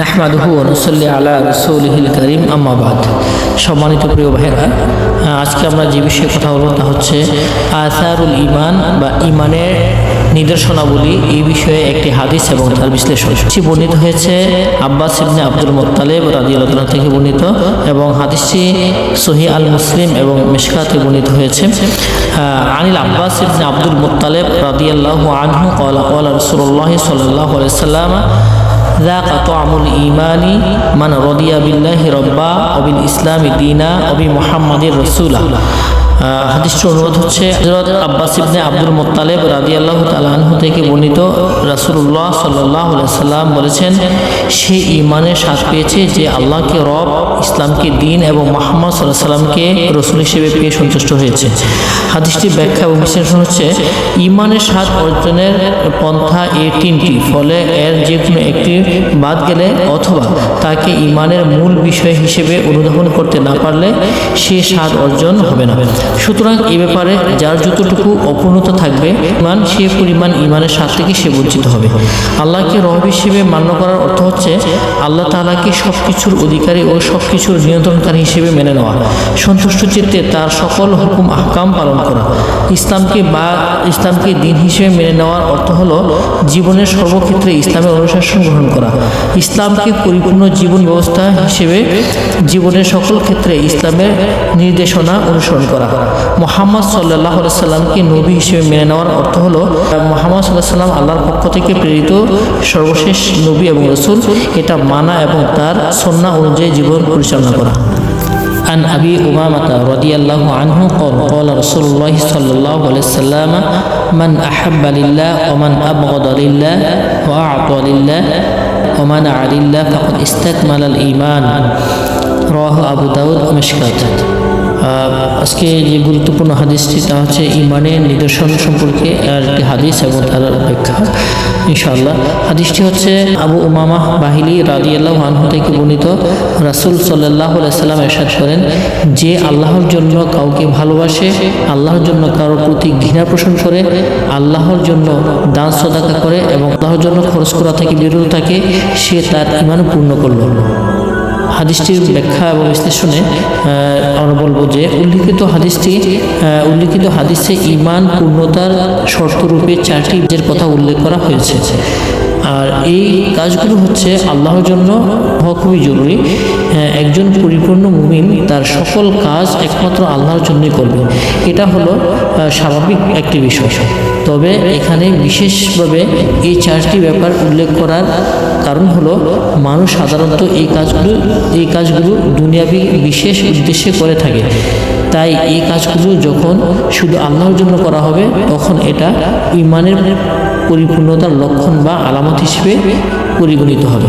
নাহমাদুহু আলা রসৌলহিল করিম আম্মাবাদ সম্মানিত প্রিয় ভাইরা আজকে আমরা যে বিষয়ে কথা বলব তা হচ্ছে আসারুল ইমান বা ইমানের নিদর্শনাবলী। এই বিষয়ে একটি হাদিস এবং তার বিশ্লেষণ। বর্ণিত হয়েছে আব্বাস ইবনে আব্দুল মোত্তালেব রাজি আল্লাহ থেকে বর্ণিত এবং হাদিসটি সহি আল মুসলিম এবং মিশকাতে বর্ণিত হয়েছে। আনিল আব্বাস ইবনে আব্দুল মোত্তালেব রাদি আল্লাহ আনহু কলা রসুল্লাহ সাল্লাহ সাল্লাম ذاق طعم الإيمان من رضي بالله ربا وبالإسلام دينا وبمحمد رسولا হাদিসটির অনুরোধ হচ্ছে হজরত আব্বাস ইবনে আব্দুল মোত্তালেব রাদি আল্লাহ তালাহু থেকে বর্ণিত রাসুল্লাহ সাল্লাহ সাল্লাম বলেছেন, সে ইমানের স্বাদ পেয়েছে যে আল্লাহকে রব, ইসলামকে দিন এবং মোহাম্মদ সাল্লাহ সাল্লামকে রসুল হিসেবে পেয়ে সন্তুষ্ট হয়েছে। হাদিসটির ব্যাখ্যা এবং বিশ্লেষণ হচ্ছে ইমানের স্বাদ অর্জনের পন্থা এ তিনটি, ফলে এর যে কোনো একটি বাদ গেলে অথবা তাকে ইমানের মূল বিষয় হিসেবে অনুধাবন করতে না পারলে সে স্বাদ অর্জন হবে না। সুতরাং এ ব্যাপারে যার যতটুকু অপূর্ণতা থাকবে, ইমান, সে পরিমাণ ইমানের স্বাদ থেকে সে বঞ্চিত হবে। আল্লাহকে রব হিসেবে মান্য করার অর্থ হচ্ছে আল্লাহ তাআলাকে সব কিছুর অধিকারী ও সব কিছুর নিয়ন্ত্রণকারী হিসেবে মেনে নেওয়া, সন্তুষ্ট চিত্তে তার সকল হুকুম, আহকাম পালন করা। ইসলামকে বা, ইসলামকে দিন হিসেবে মেনে নেওয়ার অর্থ হলো জীবনের সর্বক্ষেত্রে ইসলামের অনুশাসন গ্রহণ করা। ইসলামকে পরিপূর্ণ জীবন ব্যবস্থা হিসেবে জীবনের সকল ক্ষেত্রে ইসলামের নির্দেশনা অনুসরণ করা। মোহাম্মদ সাল্লাহ সাল্লামকে নবী হিসেবে মেনে নেওয়ার অর্থ হলো মোহাম্মদ সাল্লাহ সাল্লাম আল্লাহর পক্ষ থেকে প্রেরিত সর্বশেষ নবী এবং রসুল এটা মানা এবং তার সন্না অনুযায়ী জীবন পরিচালনা করা عن أبي أمامة رضي الله عنه قال قال رسول الله صلى الله عليه وسلم من أحب لله ومن أبغض لله وأعطى لله ومنع لله فقد استكمل الإيمان رواه أبو داود ومشكات আজকে যে গুরুত্বপূর্ণ হাদিসটি তা হচ্ছে ইমানের নিদর্শন সম্পর্কে একটি হাদিস এবং তার ব্যাখ্যা ইনশাআল্লাহ। হাদিসটি হচ্ছে আবু উমামা বাহিলি রাদি আল্লাহ আনহু থেকে বর্ণিত। রাসুল সাল্লাহ সাল্লাম এরশাদ করেন, যে আল্লাহর জন্য কাউকে ভালোবাসে, আল্লাহর জন্য কারোর প্রতি ঘৃণা পোষণ করে, আল্লাহর জন্য দান সদাকা করে এবং আল্লাহর জন্য খরচ করা থেকে বিরত থাকে, সে তার ইমান পূর্ণ করল। হাদিসটির ব্যাখ্যা এবং বিশ্লেষণে যে উল্লিখিত হাদিসটি উল্লিখিত হাদিসে ইমান পূর্ণতার শর্তরূপে চারটি যে কথা উল্লেখ করা হয়েছে। আর এই কাজগুলো হচ্ছে আল্লাহর জন্য খুবই জরুরি। একজন পরিপূর্ণ মুমিন তার সকল কাজ একমাত্র আল্লাহর জন্যই করবে। এটা হলো স্বাভাবিক একটি বিষয়। তবে এখানে বিশেষভাবে এই চারটি ব্যাপার উল্লেখ করার কারণ হলো, মানুষ সাধারণত এই কাজগুলো এই কাজগুলো দুনিয়াবি বিশেষ উদ্দেশ্যে করে থাকে। তাই এই কাজগুলো যখন শুধু আল্লাহর জন্য করা হবে, তখন এটা ইমানের পরিপূর্ণতার লক্ষণ বা আলামত হিসেবে পরিগণিত হবে।